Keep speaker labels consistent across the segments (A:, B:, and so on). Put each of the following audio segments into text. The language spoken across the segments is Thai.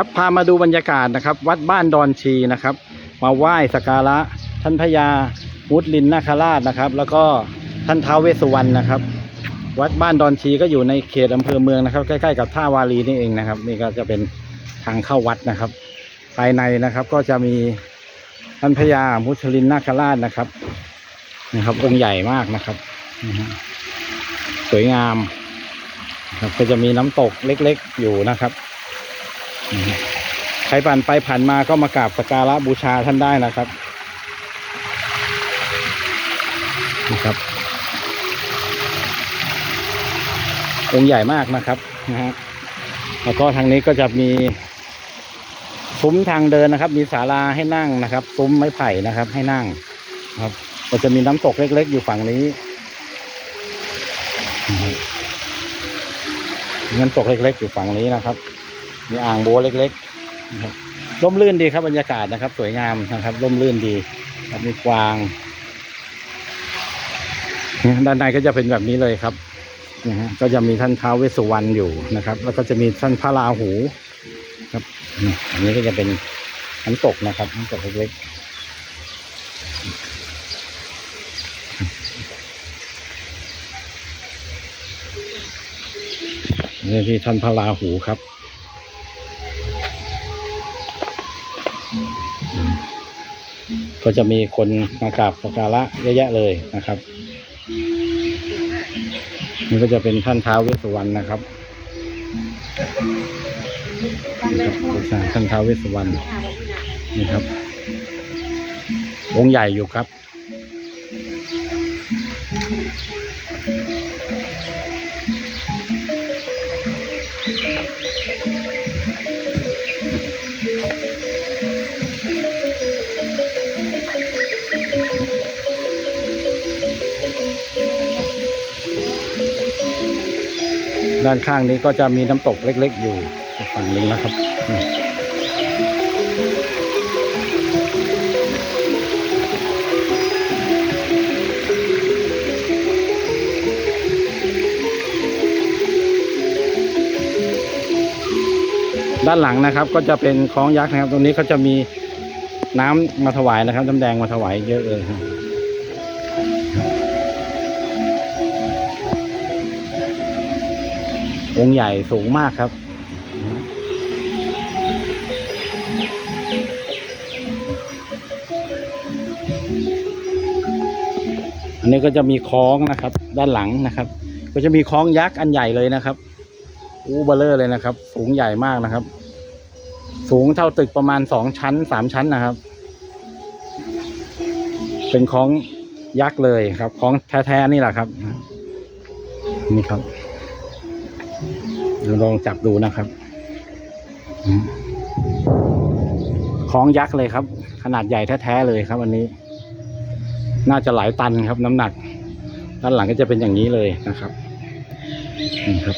A: ครับพามาดูบรรยากาศนะครับ วัดบ้านดอนชีนะครับ มาไหว้สักการะท่านพญามุดลินนาคราชนะครับ แล้วก็ท่านท้าวเวสสุวรรณนะครับ วัดบ้านดอนชีก็อยู่ในเขตอำเภอเมืองนะครับ ใกล้ๆกับท่าวารีนี่เองนะครับ นี่ก็จะเป็นทางเข้าวัดนะครับ ภายในนะครับก็จะมีท่านพญามุชลินนาคราชนะครับนะครับ องค์ใหญ่มากนะครับสวยงามนะครับก็จะมีน้ำตกเล็กๆอยู่นะครับ ใครผ่านไปผ่านมาก็มากราบสักการะบูชาท่านได้นะครับนะครับ องค์ใหญ่มากนะครับนะฮะแล้วก็ทางนี้ก็จะมีซุ้มทางเดินนะครับ มีศาลาให้นั่งนะครับ ซุ้มไม้ไผ่นะครับ ให้นั่งครับก็จะมีน้ำตกเล็ก ๆ อยู่ฝั่งนี้น้ำตกเล็ก ๆ อยู่ฝั่งนี้นะครับ มีอ่างโบวเล็กๆนะครับร่มรื่นดีครับบรรยากาศนะครับ สวยงามนะครับ ร่มรื่นดีครับมีกวางด้านในก็จะเป็นแบบนี้เลยครับนะฮะก็จะมีท่านท้าวเวสสุวรรณอยู่นะครับ แล้วก็จะมีท่านพระราหูครับอันนี้ก็จะเป็นน้ำตกนะครับน้ำตกเล็กๆนี่ที่ท่านพระราหูครับ ก็จะมีคนมากราบสักการะเยอะแยะเลยนะครับนี่ก็จะเป็นท่านท้าวเวสสุวรรณนะครับนี่ครับบูชาท่านท้าวเวสสุวรรณนี่ครับองค์ใหญ่อยู่ครับ ด้านข้างนี้ก็จะมีน้ำตกเล็ก ๆ อยู่ฝั่งนึงนะครับด้านหลังนะครับก็จะเป็นคล้องยักษ์นะครับ ตรงนี้ก็จะมีน้ำมาถวายนะครับน้ำแดงมาถวายเยอะเลยครับ องค์ใหญ่สูงมากครับ อันนี้ก็จะมีคล้องนะครับ ด้านหลังนะครับ ก็จะมีคล้องยักษ์อันใหญ่เลยนะครับ อู้เบลเลอร์เลยนะครับ สูงใหญ่มากนะครับ สูงเท่าตึกประมาณสองชั้นสามชั้นนะครับ เป็นคล้องยักษ์เลยครับ คล้องแท้ๆนี่แหละครับ นี่ครับ ลองจับดูนะครับอืมคล้องยักษ์เลยครับ ขนาดใหญ่แท้ๆเลยครับอันนี้ น่าจะหลายตันครับ น้ำหนัก ด้านหลังก็จะเป็นอย่างนี้เลยนะครับนี่ครับ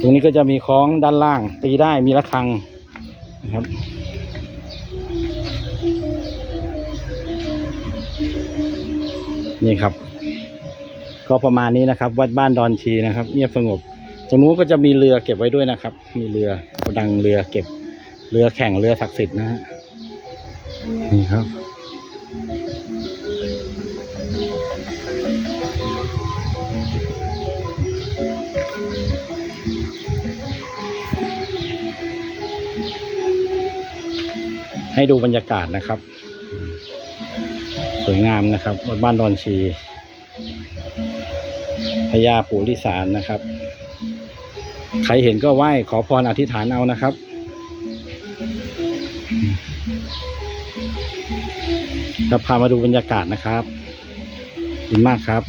A: ตรงนี้ก็จะมีคล้องด้านล่าง ตีได้มีระฆังนะครับนี่ครับ ก็ประมาณนี้นะครับ วัดบ้านดอนชีนะครับ เงียบสงบ ตรงนู้นก็จะมีเรือเก็บไว้ด้วยนะครับ มีเรือโกดังเรือเก็บ เรือแข่งเรือศักดิ์สิทธิ์นะฮะนี่ครับให้ดูบรรยากาศนะครับ สวยงามนะครับวัดบ้านดอนชีพญาปู่ลิสารนะครับ ใครเห็นก็ไหว้ขอพรอธิษฐานเอานะครับ จะพามาดูบรรยากาศนะครับขอบคุณมากครับ